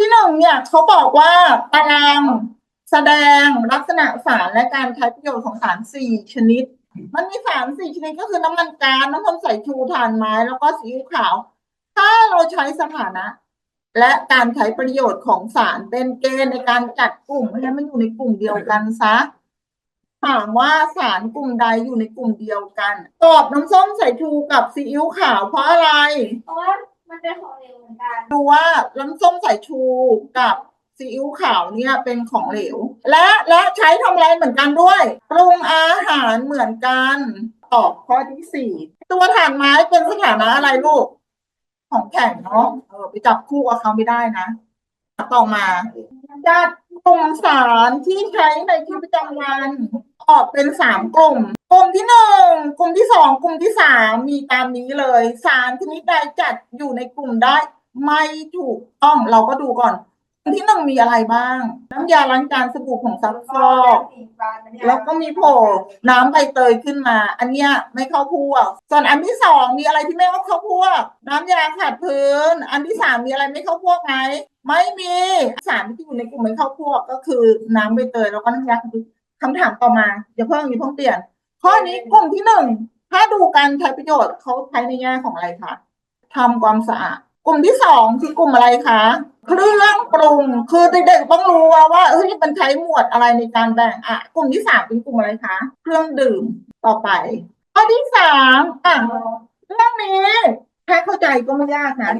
ที่หนึ่งเนี่ยเขาบอกว่าตารางแสดงลักษณะสารและการใช้ประโยชน์ของสารสี่ชนิด มันมีสารสี่ชนิดก็คือน้ำมันก๊าซน้ำมันสายชูถ่านไม้แล้วก็ซีขาว ถ้าเราใช้สถานะ และการใช้ประโยชน์ของสารเป็นเกณฑ์ในการจัดกลุ่มให้มันอยู่ในกลุ่มเดียวกันซะถามว่าสารกลุ่มใดอยู่ในกลุ่มเดียวกัน ตอบน้ำส้มสายชูกับซีอิ๊วขาวเพราะอะไร เพราะว่า มันเป็นของเหลวเหมือนกัน ดูว่าน้ำส้มสายชูกับซีอิ๊วขาวเนี่ยเป็นของเหลว และและใช้ทำอะไรเหมือนกันด้วยปรุงอาหารเหมือนกันตอบข้อที่สี่ตัวถ่านไม้เป็นสถานะอะไรลูก ของแข็งเนาะเออไปจับคู่กับเขาไม่ได้นะต่อมาจัดกลุ่มสารที่ใช้ในชีวิตประจำวัน ออกเป็นสามกลุ่ม กลุ่มที่หนึ่งกลุ่มที่สองกลุ่มที่สามมีตามนี้เลย สารชนิดใดจัดอยู่ในกลุ่มได้ ไม่ถูกต้องเราก็ดูก่อนกลุ่มที่หนึ่งมีอะไรบ้าง น้ำยาล้างจานสบู่ผงซักฟอกแล้วก็มีโผล่น้ำใบเตยขึ้นมา อันเนี้ยไม่เข้าพวก ส่วนอันที่สองมีอะไรที่ไม่เข้าพวก น้ำยาขัดพื้น อันที่สามมีอะไรไม่เข้าพวกไหมไม่มีสารที่อยู่ในกลุ่มไม่เข้าพวกก็คือน้ำใบเตยแล้วก็น้ำยาขัดพื้น คำถามต่อมาอย่าเพิ่งอย่าเพิ่งเปลี่ยน ข้อนี้กลุ่มที่หนึ่งถ้าดูการใช้ประโยชน์เขาใช้ในแง่ของอะไรคะทำความสะอาดกลุ่มที่สองคือกลุ่มอะไรคะเครื่องปรุงคือเด็กๆต้องรู้ว่าว่าเฮ้ยมันใช้หมวดอะไรในการแบ่งอะ กลุ่มที่สามเป็นกลุ่มอะไรคะเครื่องดื่มต่อไปข้อที่สามอะเรื่องนี้แค่เข้าใจก็ไม่ยากนะ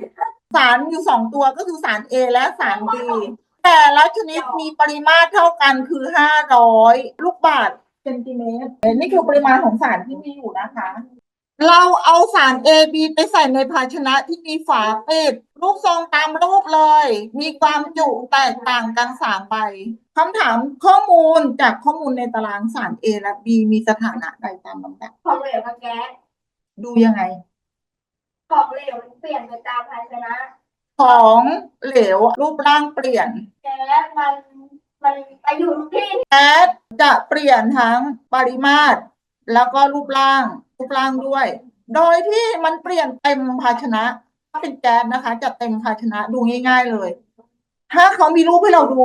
สารอยู่สองตัวก็คือสาร A และสาร B แต่ละชนิดมีปริมาตรเท่ากันคือห้าร้อยลูกบาศก์เซนติเมตรนี่คือปริมาณของสารที่มีอยู่นะคะ เราเอาสาร A B ไปใส่ในภาชนะที่มีฝาปิดรูปทรงตามรูปเลย มีความจุแตกต่างกันสามใบคำถามข้อมูลจากข้อมูลในตารางสาร A และ B มีสถานะใดตามลำดับของเหลวกับแก๊สดูยังไง ของเหลวมันเปลี่ยนไปตามภาชนะ ของเหลวรูปร่างเปลี่ยนแก๊สมันมันไปอยู่ทุกที่แก๊สจะเปลี่ยนทั้งปริมาตร แล้วก็รูปร่างรูปร่างด้วย โดยที่มันเปลี่ยนเต็มภาชนะถ้าเป็นแก๊สนะคะ จะเต็มภาชนะดูง่าย ๆเลย ถ้าเขามีรูปให้เราดู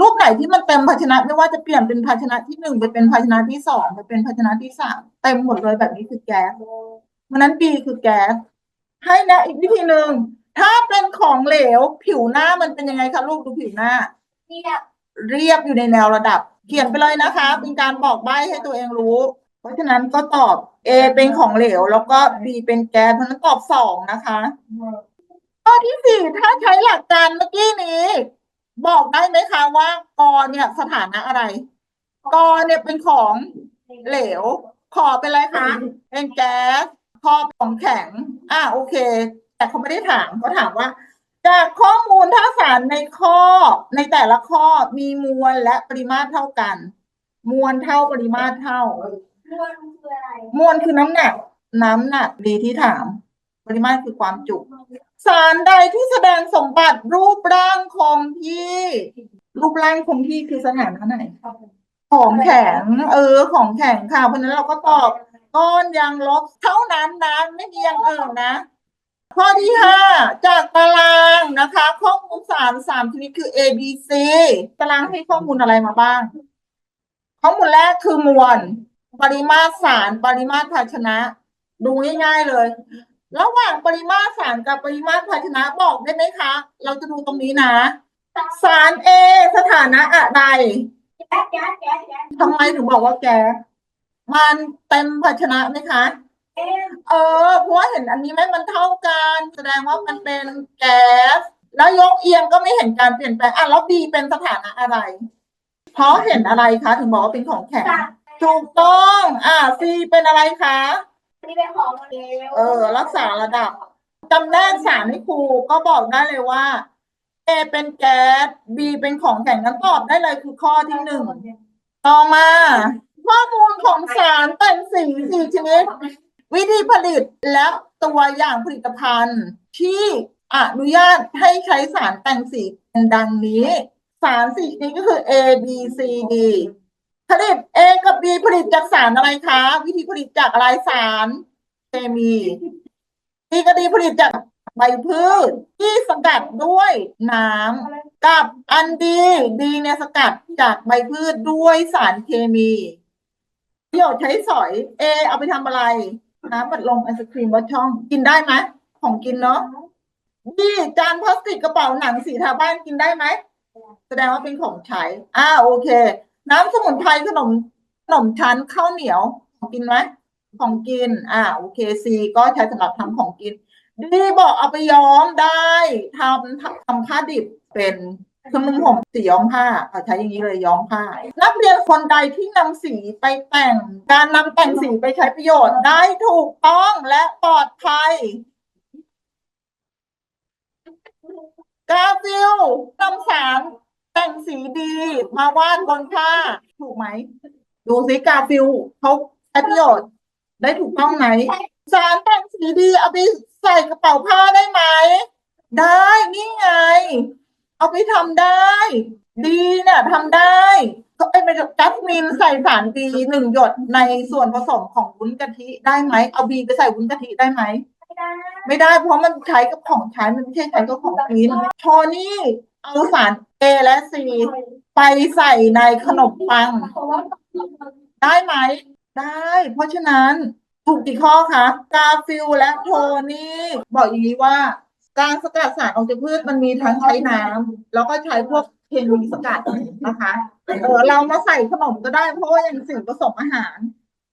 รูปไหนที่มันเต็มภาชนะ ไม่ว่าจะเปลี่ยนเป็นภาชนะที่หนึ่งไปเป็นภาชนะที่สองไปเป็นภาชนะที่สามเต็มหมดเลยแบบนี้คือแก๊สเพราะฉะนั้น B คือแก๊สให้นะอีกวิธีหนึ่ง ถ้าเป็นของเหลว ผิวหน้ามันเป็นยังไงคะลูกดูผิวหน้านี่แบบเรียบอยู่ในแนวระดับ เขียนไปเลยนะคะ เป็นการบอกใบ้ให้ตัวเองรู้ เพราะฉะนั้นก็ตอบ A เป็นของเหลว แล้วก็ B เป็นแก๊สเพราะฉะนั้นตอบสองนะคะข้อที่สี่ถ้าใช้หลักการเมื่อกี้นี้ บอกได้ไหมคะว่ากอเนี่ยสถานะอะไรกอเนี่ยเป็นของเหลว ขอเป็นอะไรคะเป็นแก๊สคอของแข็ง อ่าโอเค แต่เขาไม่ได้ถามเขาถามว่า จากข้อมูลถ้าสารในข้อในแต่ละข้อมีมวลและปริมาตรเท่ากัน มวลเท่าปริมาตรเท่า มวลคืออะไร มวลคือน้ำหนัก น้ำหนักดีที่ถาม ปริมาตรคือความจุ สารใดที่แสดงสมบัติรูปร่างคงที่ รูปร่างคงที่คือสถานะไหน ของแข็ง เออ ของแข็งค่ะเพราะฉะนั้นเราก็ตอบก้อนยางลบเท่านั้นนะไม่มีอย่างอื่นนะ ข้อที่ห้าจากตารางนะคะ ข้อมูลสารสามชนิดคือ A B C ตารางให้ข้อมูลอะไรมาบ้าง ข้อมูลแรกคือมวล ปริมาตรสาร ปริมาตรภาชนะ ดูง่ายๆเลย ระหว่างปริมาตรสารกับปริมาตรภาชนะบอกได้ไหมคะ เราจะดูตรงนี้นะ สาร A สถานะอะไร แก๊สแก๊สแก๊สแก๊สทำไมถึงบอกว่าแก๊สมันเต็มภาชนะไหมคะ เอ๊ะเออเพราะว่าเห็นอันนี้ไหมมันเท่ากัน แสดงว่ามันเป็นแก๊สแล้วยกเอียงก็ไม่เห็นการเปลี่ยนแปลงอะแล้ว B เป็นสถานะอะไร เพราะเห็นอะไรคะถึงบอกว่าเป็นของแข็งสารถูกต้อง อะ C เป็นอะไรคะนี่เป็นของเหลวเออ รักษาระดับจำแนกสารให้ครูก็บอกได้เลยว่า A เป็นแก๊ส B เป็นของแข็งนั้นตอบได้เลยคือข้อที่หนึ่งต่อมา ข้อมูลของสารแต่งสีสี่ชนิด วิธีผลิตและตัวอย่างผลิตภัณฑ์ ที่อนุญาตให้ใช้สารแต่งสีเป็นดังนี้ สารสีนิดก็คือ A B C D ผลิต A กับ B ผลิตจากสารอะไรคะ วิธีผลิตจากอะไรสารเคมี B กับ D ผลิตจากใบพืชที่สกัดด้วยน้ำกับอันดีดีเนี่ยสกัดจากใบพืชด้วยสารเคมีประโยชน์ใช้สอยเอเอาไปทำอะไร น้ำบัดลมไอศครีมวัดช่อง กินได้ไหมของกินเนาะดีจานพลาสติกกระเป๋าหนังสีทาบ้านกินได้ไหมแสดงว่าเป็นของใช้อ่าโอเค น้ำสมุนไพรขนมขนมชั้นข้าวเหนียวของกินไหมของกิน อ่าโอเคซีก็ใช้สำหรับทำของกินดีบอกเอาไปย้อมได้ทำทำผ้าดิบเป็น คืองนุ่งห่มสีย้อมผ้าเอาใช้อย่างนี้เลยย้อมผ้า นักเรียนคนใดที่นำสีไปแต่ง การนำแต่งสีไปใช้ประโยชน์ได้ถูกต้องและปลอดภัยกาฟิลนำสารแต่งสีดีมาวาดบนผ้าถูกไหม ดูสิกาฟิลเขาใช้ประโยชน์ได้ถูกต้องไหม สารแต่งสีดีเอาไปใส่กระเป๋าผ้าได้ไหม ได้นี่ไง เอาไปทำได้ ดีเนี่ยทำได้ก็ไอ้เป็นจัสมินใส่สารดีหนึ่งหยดในส่วนผสมของวุ้นกะทิได้ไหมเอาบีไปใส่วุ้นกะทิได้ไหมไม่ได้ ไม่ได้เพราะมันใช้กับของใช้มันไม่ใช่ใช้กับของกินโทนี่เอาสาร A และ C ไปใส่ในขนมปังเพราะว่าได้ไหม ได้ เพราะฉะนั้นถูกกี่ข้อคะกาฟิลและโทนี่บอกอย่างนี้ว่า การสกัดสารออกจากพืชมันมีทั้งใช้น้ำแล้วก็ใช้พวกเคมีสกัดนะคะเออเรามาใส่ขนมก็ได้เพราะว่ายังสิ่งผสมอาหาร